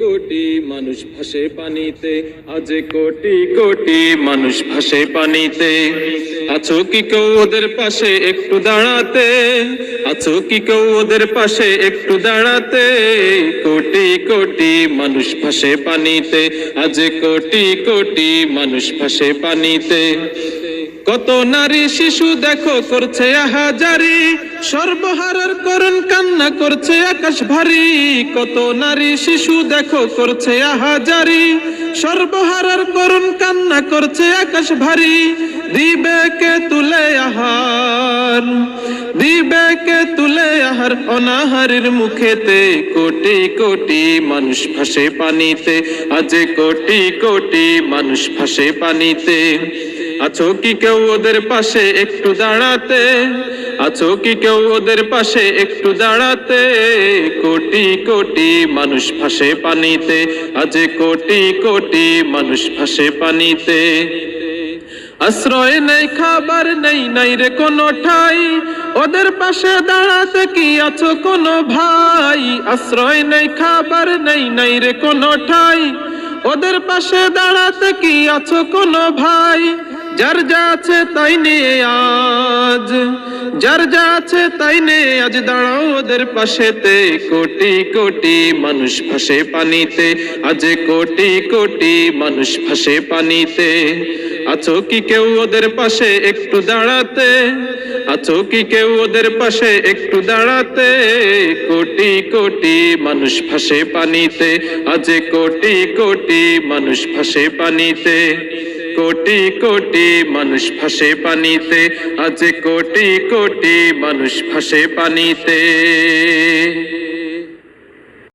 কোটি মানুষ ভাসে পানিতে, আজ কোটি কোটি মানুষ ভাসে পানিতে। আছো কি কেউ ওদের পাশে একটু দাঁড়াতে? আছো কি কেউ ওদের পাশে একটু দাঁড়াতে? কোটি কোটি মানুষ ভাসে পানিতে, আজ কোটি কোটি মানুষ ভাসে পানিতে। কত নারী শিশু দেখো করছে আহাজারি, সর্বহারার করুন কান্না করছে আকাশ ভারী। কত নারী শিশু দেখো করছে আহাজারি, সর্বহারার করুন কান্না করছে আকাশ ভারী। দিবে কে তুলে আহার, দিবে কে তুলে আহার অনাহারের মুখেতে কোটি কোটি মানুষ ভাসে পানিতে। আজ কোটি কোটি মানুষ ভাসে পানিতে। আছো কি কেউ ওদের পাশে একটু দাঁড়াতে? আছো কি কেউ ওদের পাশে একটু দাঁড়াতে? কোটি কোটি মানুষ ভাসে পানিতে। আজ কোটি কোটি মানুষ ভাসে পানিতে। আশ্রয় নেই, খাবার নেই, নাই রে কোনো ঠাই। ওদের পাশে দাঁড়াতে কি আছো কোনো ভাই? আশ্রয় নেই, খাবার নেই, নাই রে কোনো ঠাই। ওদের পাশে দাঁড়াতে কি আছো কোনো ভাই? যার যা আছে তাই নিয়ে আজ। যার যা আছে তাই নে আজ দাঁড়াও ওদের পাশেতে। কোটি কোটি মানুষ ফাঁসে পানিতে। আজ কোটি কোটি মানুষ ফাঁসে পানিতে। আছো কি কেউ ওদের পাশে একটু দাঁড়াতে? আছো কি কেউ ওদের পাশে একটু দাঁড়াতে? কোটি কোটি মানুষ ফাঁসে পানিতে, আজ কোটি কোটি মানুষ ফাঁসে পানিতে। কোটি কোটি মানুষ ফাঁসে পানিতে, আজ কোটি কোটি মানুষ ফাঁসে পানিতে।